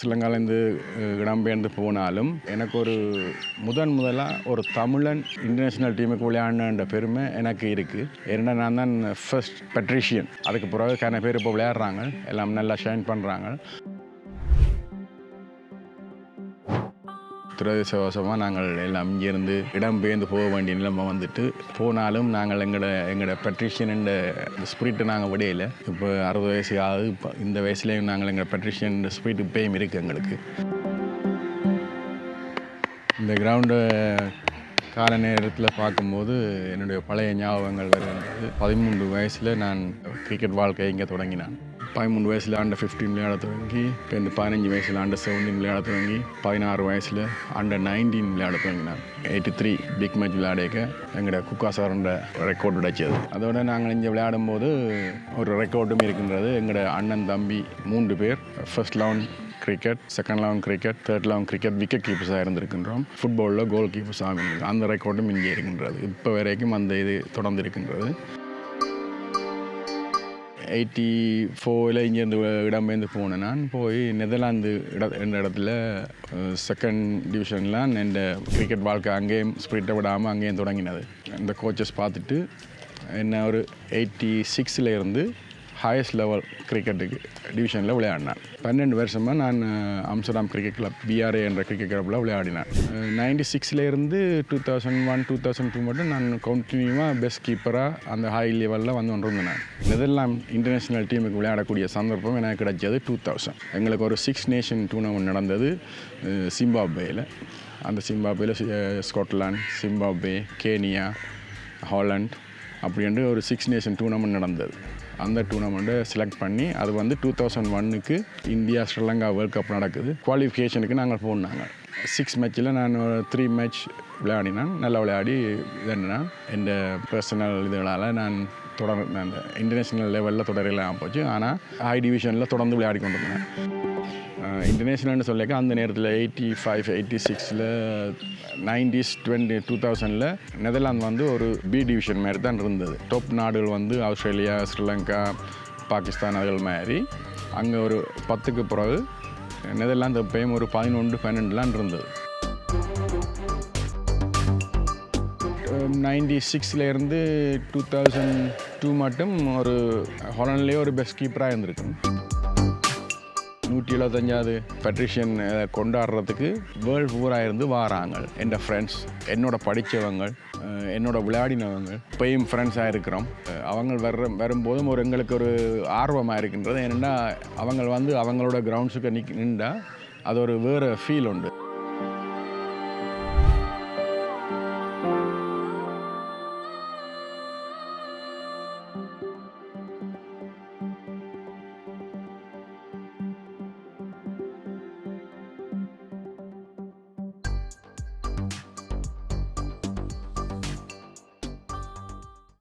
ஸ்ரீலங்காலேருந்து இடம்பெயர்ந்து போனாலும் எனக்கு ஒரு முதன் முதலாக ஒரு தமிழன் இன்டர்நேஷ்னல் டீமுக்கு விளையாடின பெருமை எனக்கு இருக்குது ஏன்னா நான் தான் ஃபர்ஸ்ட் பெட்ரிஷியன் அதுக்கு பிறகு கன பேர் இப்போ விளையாடுறாங்க. எல்லாம் நல்லா ஷைன் பண்ணுறாங்க துரதிருஷ்டவசமாக நாங்கள் எல்லாம் இங்கேருந்து இடம்பெயர்ந்து போக வேண்டிய நிலைமை வந்துட்டு போனாலும் நாங்கள் எங்களோட எங்களோட பெட்ரிஷியன் இந்த ஸ்பிரிட்டை நாங்கள் விடையில. இப்போ அறுபது வயசு ஆகுது இப்போ இந்த வயசுலேயும் நாங்கள் எங்கள் பெட்ரிஷியன் ஸ்பிரிட் இப்பயும் இருக்குது எங்களுக்கு. இந்த கிரவுண்டை கால நேரத்தில் பார்க்கும்போது என்னுடைய பழைய ஞாபகங்கள் வருகிறது பதிமூன்று வயசில் நான் கிரிக்கெட் வாழ்க்கை இங்கே தொடங்கினேன். பதிமூணு வயசில் அண்டர் ஃபிஃப்டீன் விளையாட தொடங்கி இப்போ இந்த பதினஞ்சு வயசில் அண்டர் செவன்டீன் விளையாட தொடங்கி பதினாறு வயசில் அண்டர் நைன்டீன் விளையாட தொடங்கினான் எயிட்டி த்ரீ பிக் மேட்ச் விளையாடிக்க எங்களோட குக்கா சாரோட ரெக்கார்டு உடைச்சது அதோட நாங்கள் இங்கே விளையாடும் போது ஒரு ரெக்கார்டும் இருக்கின்றது எங்களோட அண்ணன் தம்பி மூன்று பேர் first eleven cricket second eleven cricket third eleven cricket wicket கீப்பர்ஸாக இருந்திருக்கின்றோம் ஃபுட்பாலில் கோல் கீப்பர்ஸாக அந்த ரெக்கார்டும் இங்கே இருக்கின்றது இப்போ வரைக்கும் அந்த இது தொடர்ந்து இருக்கின்றது எயிட்டி ஃபோரில் இங்கேருந்து இடம்பெயர்ந்து போனேன். நான் போய் நெதர்லாந்து இட என்ற இடத்துல செகண்ட் டிவிஷன்லாம் இந்த கிரிக்கெட் வாழ்க்கை அங்கேயும் ஸ்பிரிட்டை விடாமல் அங்கேயும் தொடங்கினது. இந்த கோச்சஸ் பார்த்துட்டு என்ன ஒரு எயிட்டி சிக்ஸில் இருந்து ஹையஸ்ட் லெவல் கிரிக்கெட்டுக்கு டிவிஷனில் விளையாடினேன். பன்னெண்டு வருஷமாக நான் அம்ஸ்டர்டாம் கிரிக்கெட் கிளப் பிஆர்ஏ என்ற கிரிக்கெட் கிளப்பில் விளையாடினேன். Ninety சிக்ஸ்லேருந்து two thousand one two thousand two மட்டும் நான் கண்டினியூவாக பெஸ்ட் கீப்பராக அந்த ஹை லெவலில் வந்து கொண்டிருந்தேன் நான் இன்டர்நேஷ்னல் டீமுக்கு விளையாடக்கூடிய சந்தர்ப்பம் எனக்கு கிடைச்சது டூ தௌசண்ட் எங்களுக்கு ஒரு சிக்ஸ் நேஷன் டூர்னமெண்ட் நடந்தது சிம்பாப்வேயில் அந்த சிம்பாப்வேயில் ஸ்காட்லாண்ட் சிம்பாப்வே கேனியா ஹாலண்ட் அப்படின்ட்டு ஒரு சிக்ஸ் நேஷன் டூர்னமெண்ட் நடந்தது. அந்த டூர்னமெண்ட்டை செலக்ட் பண்ணி அது வந்து டூ தௌசண்ட் ஒன்னுக்கு இந்தியா ஸ்ரீலங்கா வேர்ல்ட் கப் நடக்குது. குவாலிஃபிகேஷனுக்கு நாங்கள் போனாங்க. சிக்ஸ் மேட்ச்சில் நான் த்ரீ மேட்ச் விளையாடினேன். நல்லா விளையாடி இதுன்னா எந்த பர்சனல் இதுகளால் நான் தொடர் அந்த இன்டர்நேஷ்னல் லெவலில் தொடரலாம் போச்சு. ஆனால் ஹை டிவிஷனில் தொடர்ந்து விளையாடி கொண்டு இருந்தேன் இன்டர்நேஷ்னல்னு சொல்லிக்க அந்த நேரத்தில் எயிட்டி ஃபைவ் எயிட்டி சிக்ஸில் நைன்டிஸ் டுவெண்ட்டி டூ தௌசண்டில் நெதர்லாந்து வந்து ஒரு பி டிவிஷன் மாதிரி தான் இருந்தது. டாப் நாடுகள் வந்து ஆஸ்திரேலியா ஸ்ரீலங்கா பாகிஸ்தான் அதுகள் மாதிரி. அங்கே ஒரு பத்துக்கு பிறகு நெதர்லாந்து எப்பயும் ஒரு பதினொன்று பன்னெண்டுலாம் இருந்தது. நைன்டி சிக்ஸ்லேருந்து டூ தௌசண்ட் டூ மட்டும் ஒரு ஹாலண்ட்லேயே ஒரு பெஸ்ட் கீப்பராக இருந்திருக்கு. நூற்றி எழுபத்தஞ்சாவது பெட்ரிஷியன் கொண்டாடுறதுக்கு வேர்ல்டு பூரா இருந்து வாராங்க. என் ஃப்ரெண்ட்ஸ் என்னோட படித்தவங்க என்னோட விளையாடினவங்க இப்பயும் ஃப்ரெண்ட்ஸாக இருக்கிறோம். அவங்க வர்ற வரும்போதும் ஒரு எங்களுக்கு ஒரு ஆர்வமாக இருக்கின்றது. ஏன்னா அவங்க வந்து அவங்களோட கிரவுண்ட்ஸுக்கு நிக் நின்றா அது ஒரு வேறு ஃபீல் உண்டு.